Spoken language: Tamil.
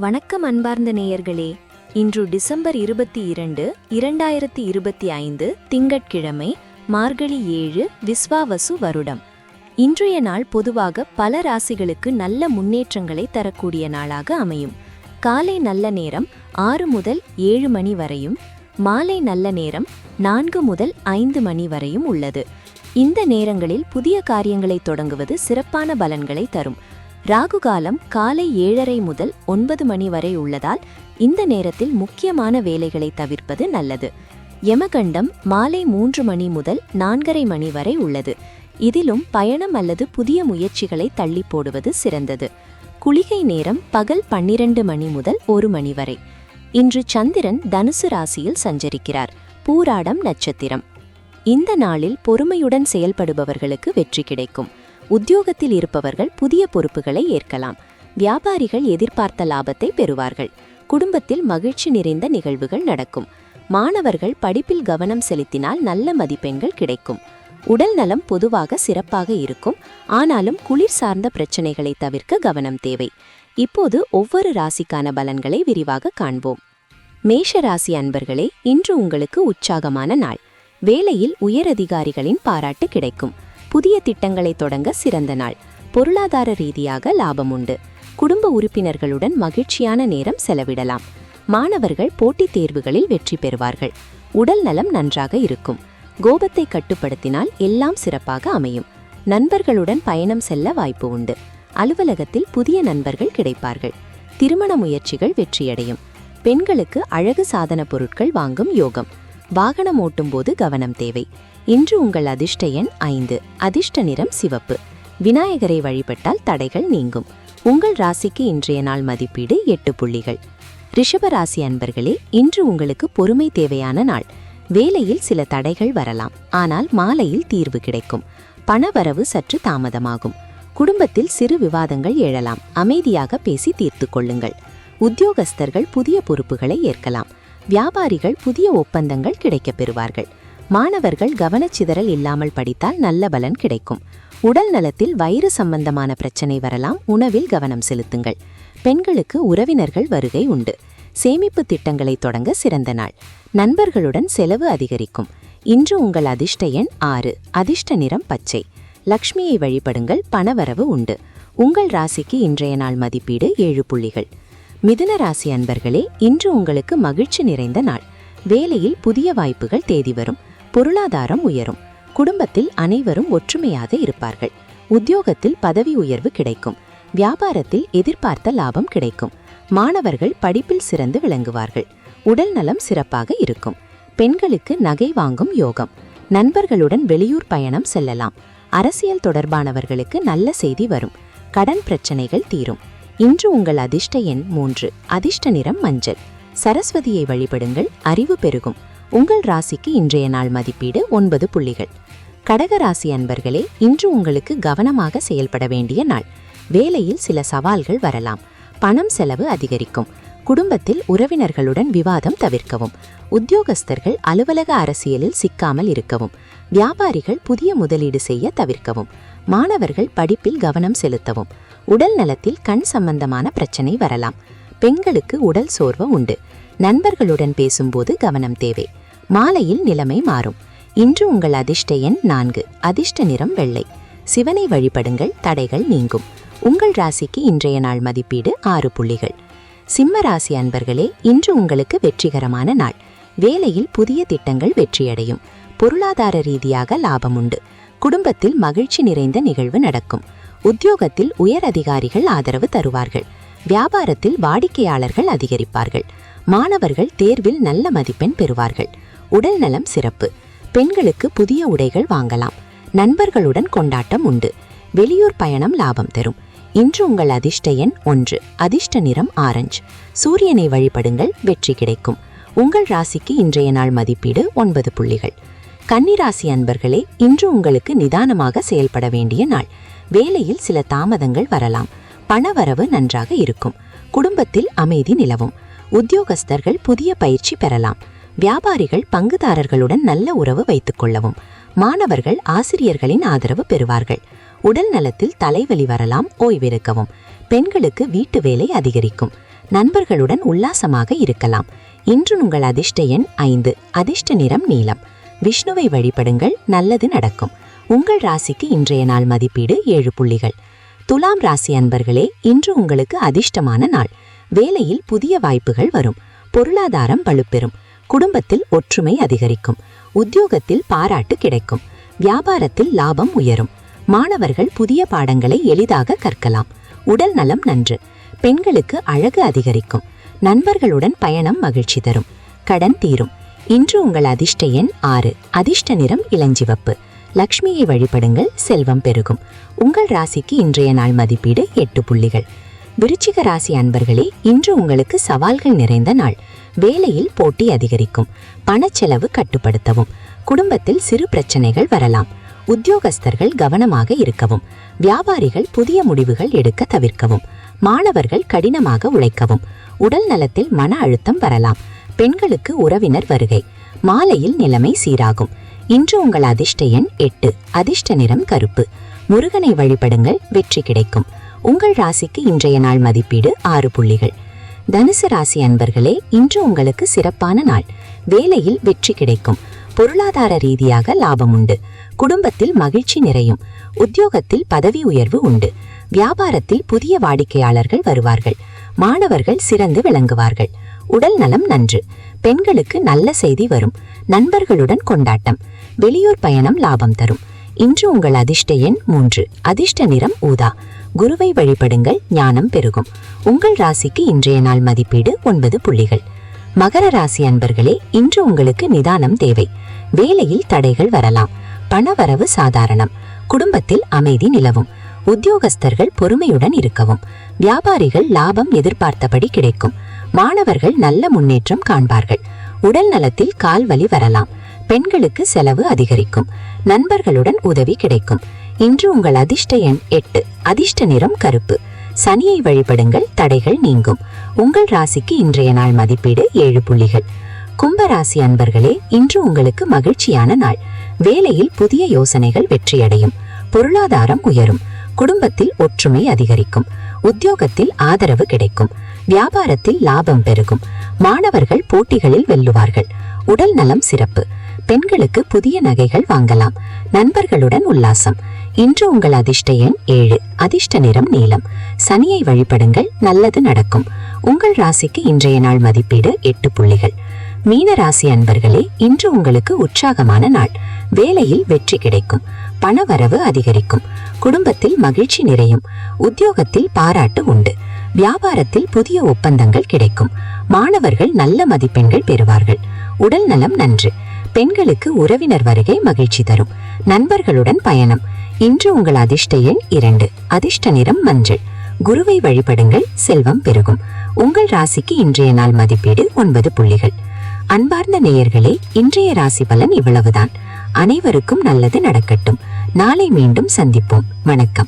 வணக்கம் அன்பார்ந்த நேயர்களே. இன்று டிசம்பர் இருபத்தி இரண்டு இரண்டாயிரத்தி இருபத்தி ஐந்து திங்கட்கிழமை மார்கழி ஏழு விஸ்வாவசு வருடம். இன்றைய நாள் பொதுவாக பல ராசிகளுக்கு நல்ல முன்னேற்றங்களை தரக்கூடிய நாளாக அமையும். காலை நல்ல நேரம் ஆறு முதல் ஏழு மணி வரையும் மாலை நல்ல நேரம் நான்கு முதல் ஐந்து மணி வரையும் உள்ளது. இந்த நேரங்களில் புதிய காரியங்களை தொடங்குவது சிறப்பான பலன்களை தரும். ராகு காலம் காலை ஏழரை முதல் ஒன்பது மணி வரை உள்ளதால் இந்த நேரத்தில் முக்கியமான வேலைகளை தவிர்ப்பது நல்லது. யமகண்டம் மாலை மூன்று மணி முதல் நான்கரை மணி வரை உள்ளது. இதிலும் பயணம் அல்லது புதிய முயற்சிகளை தள்ளி போடுவது சிறந்தது. குளிகை நேரம் பகல் பன்னிரண்டு மணி முதல் ஒரு மணி வரை. இன்று சந்திரன் தனுசு ராசியில் சஞ்சரிக்கிறார். பூராடம் நட்சத்திரம். இந்த நாளில் பொறுமையுடன் செயல்படுபவர்களுக்கு வெற்றி கிடைக்கும். உத்தியோகத்தில் இருப்பவர்கள் புதிய பொறுப்புகளை ஏற்கலாம். வியாபாரிகள் எதிர்பார்த்த லாபத்தை பெறுவார்கள். குடும்பத்தில் மகிழ்ச்சி நிறைந்த நிகழ்வுகள் நடக்கும். மாணவர்கள் படிப்பில் கவனம் செலுத்தினால் நல்ல மதிப்பெண்கள் கிடைக்கும். உடல் நலம் பொதுவாக சிறப்பாக இருக்கும். ஆனாலும் குளிர் சார்ந்த பிரச்சனைகளை தவிர்க்க கவனம் தேவை. இப்போது ஒவ்வொரு ராசிக்கான பலன்களை விரிவாக காண்போம். மேஷ ராசி அன்பர்களே இன்று உங்களுக்கு உற்சாகமான நாள். வேலையில் உயரதிகாரிகளின் பாராட்டு கிடைக்கும். புதிய திட்டங்களை தொடங்க சிறந்த நாள். பொருளாதார ரீதியாக லாபம் உண்டு. குடும்ப உறுப்பினர்களுடன் மகிழ்ச்சியான நேரம் செலவிடலாம். மாணவர்கள் போட்டித் தேர்வுகளில் வெற்றி பெறுவார்கள். உடல் நலம் நன்றாக இருக்கும். கோபத்தை கட்டுப்படுத்தினால் எல்லாம் சிறப்பாக அமையும். நண்பர்களுடன் பயணம் செல்ல வாய்ப்பு உண்டு. அலுவலகத்தில் புதிய நண்பர்கள் கிடைப்பார்கள். திருமண முயற்சிகள் வெற்றியடையும். பெண்களுக்கு அழகு சாதன பொருட்கள் வாங்கும் யோகம். வாகனம் ஓட்டும்போது கவனம் தேவை. இன்று உங்கள் அதிர்ஷ்ட எண் ஐந்து. அதிர்ஷ்ட நிறம் சிவப்பு. விநாயகரை வழிபட்டால் தடைகள் நீங்கும். உங்கள் ராசிக்கு இன்றைய நாள் மதிப்பீடு எட்டு புள்ளிகள். ரிஷப ராசி அன்பர்களே இன்று உங்களுக்கு பொறுமை தேவையான நாள். வேலையில் சில தடைகள் வரலாம். ஆனால் மாலையில் தீர்வு கிடைக்கும். பணவரவு சற்று தாமதமாகும். குடும்பத்தில் சிறு விவாதங்கள் எழலாம். அமைதியாக பேசி தீர்த்து கொள்ளுங்கள். உத்தியோகஸ்தர்கள் புதிய பொறுப்புகளை ஏற்கலாம். வியாபாரிகள் புதிய ஒப்பந்தங்கள் கிடைக்கப் பெறுவார்கள். மாணவர்கள் கவனச்சிதறல் இல்லாமல் படித்தால் நல்ல பலன் கிடைக்கும். உடல் நலத்தில் வயிறு சம்பந்தமான பிரச்சனை வரலாம். உணவில் கவனம் செலுத்துங்கள். பெண்களுக்கு உறவினர்கள் வருகை உண்டு. சேமிப்பு திட்டங்களை தொடங்க சிறந்த நாள். நண்பர்களுடன் செலவு அதிகரிக்கும். இன்று உங்கள் அதிர்ஷ்ட எண் ஆறு. அதிர்ஷ்ட நிறம் பச்சை. லக்ஷ்மியை வழிபடுங்கள். பணவரவு உண்டு. உங்கள் ராசிக்கு இன்றைய நாள் மதிப்பீடு ஏழு புள்ளிகள். மிதுன ராசி அன்பர்களே இன்று உங்களுக்கு மகிழ்ச்சி நிறைந்த நாள். வேலையில் புதிய வாய்ப்புகள் தேடி வரும். பொருளாதாரம் உயரும். குடும்பத்தில் அனைவரும் ஒற்றுமையாக இருப்பார்கள். உத்தியோகத்தில் பதவி உயர்வு கிடைக்கும். வியாபாரத்தில் எதிர்பார்த்த லாபம் கிடைக்கும். மாணவர்கள் படிப்பில் சிறந்து விளங்குவார்கள். உடல் நலம் சிறப்பாக இருக்கும். பெண்களுக்கு நகை வாங்கும் யோகம். நண்பர்களுடன் வெளியூர் பயணம் செல்லலாம். அரசியல் தொடர்பானவர்களுக்கு நல்ல செய்தி வரும். கடன் பிரச்சனைகள் தீரும். இன்று உங்கள் அதிர்ஷ்ட எண் மூன்று. அதிர்ஷ்ட நிறம் மஞ்சள். சரஸ்வதியை வழிபடுங்கள். அறிவு பெருகும். உங்கள் ராசிக்கு இன்றைய நாள் மதிப்பீடு ஒன்பது புள்ளிகள். கடக ராசி அன்பர்களே இன்று உங்களுக்கு கவனமாக செயல்பட வேண்டிய நாள். வேலையில் சில சவால்கள் வரலாம். பணம் செலவு அதிகரிக்கும். குடும்பத்தில் உறவினர்களுடன் விவாதம் தவிர்க்கவும். உத்தியோகஸ்தர்கள் அலுவலக அரசியலில் சிக்காமல் இருக்கவும். வியாபாரிகள் புதிய முதலீடு செய்ய தவிர்க்கவும். மாணவர்கள் படிப்பில் கவனம் செலுத்தவும். உடல் நலத்தில் கண் சம்பந்தமான பிரச்சனை வரலாம். பெண்களுக்கு உடல் சோர்வு உண்டு. நண்பர்களுடன் பேசும்போது கவனம் தேவை. மாலையில் நிலைமை மாறும். இன்று உங்கள் அதிர்ஷ்ட எண் நான்கு. அதிர்ஷ்ட நிறம் வெள்ளை. சிவனை வழிபடுங்கள் தடைகள் நீங்கும். உங்கள் ராசிக்கு இன்றைய நாள் மதிப்பீடு ஆறு புள்ளிகள். சிம்ம ராசி அன்பர்களே இன்று உங்களுக்கு வெற்றிகரமான நாள். வேலையில் புதிய திட்டங்கள் வெற்றியடையும். பொருளாதார ரீதியாக லாபம் உண்டு. குடும்பத்தில் மகிழ்ச்சி நிறைந்த நிகழ்வு நடக்கும். உத்தியோகத்தில் உயர் அதிகாரிகள் ஆதரவு தருவார்கள். வியாபாரத்தில் வாடிக்கையாளர்கள் அதிகரிப்பார்கள். மாணவர்கள் தேர்வில் நல்ல மதிப்பெண் பெறுவார்கள். உடல் நலம் சிறப்பு. பெண்களுக்கு புதிய உடைகள் வாங்கலாம். நண்பர்களுடன் கொண்டாட்டம் உண்டு. வெளியூர் பயணம் லாபம் தரும். இன்று உங்கள் அதிர்ஷ்ட எண் ஒன்று. அதிர்ஷ்ட நிறம் ஆரஞ்சு. சூரியனை வழிபடுங்கள். வெற்றி கிடைக்கும். உங்கள் ராசிக்கு இன்றைய நாள் மதிப்பீடு ஒன்பது புள்ளிகள். கன்னிராசி அன்பர்களே இன்று உங்களுக்கு நிதானமாக செயல்பட வேண்டிய நாள். வேலையில் சில தாமதங்கள் வரலாம். பணவரவு நன்றாக இருக்கும். குடும்பத்தில் அமைதி நிலவும். உத்தியோகஸ்தர்கள் புதிய பயிற்சி பெறலாம். வியாபாரிகள் பங்குதாரர்களுடன் நல்ல உறவு வைத்துக் கொள்ளவும். மாணவர்கள் ஆசிரியர்களின் ஆதரவு பெறுவார்கள். உடல் நலத்தில் தலைவலி வரலாம் ஓய்வெடுக்கவும். பெண்களுக்கு வீட்டு வேலை அதிகரிக்கும். நண்பர்களுடன் உல்லாசமாக இருக்கலாம். இன்று உங்கள் அதிர்ஷ்ட எண் ஐந்து. அதிர்ஷ்ட நிறம் நீலம். விஷ்ணுவை வழிபடுங்கள் நல்லது நடக்கும். உங்கள் ராசிக்கு இன்றைய நாள் மதிப்பீடு ஏழு புள்ளிகள். துலாம் ராசி அன்பர்களே இன்று உங்களுக்கு அதிர்ஷ்டமான நாள். வேலையில் புதிய வாய்ப்புகள் வரும். பொருளாதாரம் வலுப்பெறும். குடும்பத்தில் ஒற்றுமை அதிகரிக்கும். உத்தியோகத்தில் பாராட்டு கிடைக்கும். வியாபாரத்தில் லாபம் உயரும். மாணவர்கள் புதிய பாடங்களை எளிதாக கற்கலாம். உடல் நலம் நன்று. பெண்களுக்கு அழகு அதிகரிக்கும். நண்பர்களுடன் பயணம் மகிழ்ச்சி தரும். கடன் தீரும். இன்று உங்கள் அதிர்ஷ்ட எண் ஆறு. அதிர்ஷ்ட நிறம் இளஞ்சிவப்பு. லக்ஷ்மியை வழிபடுங்கள். செல்வம் பெருகும். உங்கள் ராசிக்கு இன்றைய நாள் மதிப்பீடு எட்டு புள்ளிகள். விருச்சிக ராசி அன்பர்களே இன்று உங்களுக்கு சவால்கள் நிறைந்த நாள். வேலையில் போட்டி அதிகரிக்கும். பணச்செலவு கட்டுப்படுத்தவும். குடும்பத்தில் சிறு பிரச்சனைகள் வரலாம். உத்தியோகஸ்தர்கள் கவனமாக இருக்கவும். வியாபாரிகள் புதிய முடிவுகள் எடுக்க தவிர்க்கவும். மாணவர்கள் கடினமாக உழைக்கவும். உடல் நலத்தில் மன அழுத்தம் வரலாம். பெண்களுக்கு உறவினர் வருகை. மாலையில் நிலைமை சீராகும். இன்று உங்கள் அதிர்ஷ்ட எண் எட்டு. அதிர்ஷ்ட நிறம் கருப்பு. முருகனை வழிபடுங்கள். வெற்றி கிடைக்கும். உங்கள் ராசிக்கு இன்றைய நாள் மதிப்பீடு ஆறு புள்ளிகள். தனுசு ராசி அன்பர்களே இன்று உங்களுக்கு சிறப்பான நாள். வேலையில் வெற்றி கிடைக்கும். பொருளாதார ரீதியாக லாபம் உண்டு. குடும்பத்தில் மகிழ்ச்சி நிறையும். உத்தியோகத்தில் பதவி உயர்வு உண்டு. வியாபாரத்தில் புதிய வாடிக்கையாளர்கள் வருவார்கள். மாணவர்கள் சிறந்து விளங்குவார்கள். உடல் நலம் நன்று. பெண்களுக்கு நல்ல செய்தி வரும். நண்பர்களுடன் கொண்டாட்டம். வெளியூர் பயணம் லாபம் தரும். இன்று உங்கள் அதிர்ஷ்ட எண் மூன்று. அதிர்ஷ்ட நிறம் ஊதா. குருவை வழிபடுங்கள் ஞானம் பெருகும். உங்கள் ராசிக்கு இன்றைய நாள் மதிப்பீடு ஒன்பது புள்ளிகள். மகர ராசி அன்பர்களே இன்று உங்களுக்கு நிதானம் தேவை. வேலையில் தடைகள் வரலாம். பணவரவு சாதாரணம். குடும்பத்தில் அமைதி நிலவும். உத்தியோகஸ்தர்கள் பொறுமையுடன் இருக்கவும். வியாபாரிகள் லாபம் எதிர்பார்த்தபடி கிடைக்கும். மாணவர்கள் நல்ல முன்னேற்றம் காண்பார்கள். உடல் நலத்தில் கால் வலி வரலாம். பெண்களுக்கு செலவு அதிகரிக்கும். நண்பர்களுடன் உதவி கிடைக்கும். இன்று உங்கள் அதிர்ஷ்ட எண் எட்டு. அதிர்ஷ்ட நிறம் கருப்பு. சனியை வழிபடுங்கள். தடைகள் நீங்கும். உங்கள் ராசிக்கு இன்றைய நாள் மதிப்பீடு ஏழு புள்ளிகள். கும்பராசி அன்பர்களே இன்று உங்களுக்கு மகிழ்ச்சியான நாள். வேலையில் புதிய யோசனைகள் வெற்றியடையும். பொருளாதாரம் உயரும். குடும்பத்தில் ஒற்றுமை அதிகரிக்கும். உத்தியோகத்தில் ஆதரவு கிடைக்கும். வியாபாரத்தில் லாபம் பெருகும். மாணவர்கள் போட்டிகளில் வெல்லுவார்கள். உடல் நலம் சிறப்பு. பெண்களுக்கு புதிய நகைகள் வாங்கலாம். நண்பர்களுடன் உல்லாசம். இன்று உங்கள் அதிர்ஷ்ட எண் ஏழு. அதிர்ஷ்ட நிறம் நீலம். சனியை வழிபடுங்கள். நல்லது நடக்கும். உங்கள் ராசிக்கு இன்றைய நாள் மதிப்பீடு எட்டு புள்ளிகள். மீன ராசி அன்பர்களே இன்று உங்களுக்கு உற்சாகமான நாள். வேலையில் வெற்றி கிடைக்கும். பணவரவு அதிகரிக்கும். குடும்பத்தில் மகிழ்ச்சி நிறையும். உத்தியோகத்தில் பாராட்டு உண்டு. வியாபாரத்தில் புதிய ஒப்பந்தங்கள் கிடைக்கும். மாணவர்கள் நல்ல மதிப்பெண்கள் பெறுவார்கள். உடல் நலம் நன்று. பெண்களுக்கு உறவினர் வருகை மகிழ்ச்சி தரும். நண்பர்களுடன் பயணம். இன்று உங்கள் அதிர்ஷ்ட எண் இரண்டு. அதிர்ஷ்ட நிறம் மஞ்சள். குருவை வழிபடுங்கள். செல்வம் பெருகும். உங்கள் ராசிக்கு இன்றைய நாள் மதிப்பீடு ஒன்பது புள்ளிகள். அன்பார்ந்த நேயர்களே இன்றைய ராசி பலன் இவ்வளவுதான். அனைவருக்கும் நல்லது நடக்கட்டும். நாளை மீண்டும் சந்திப்போம். வணக்கம்.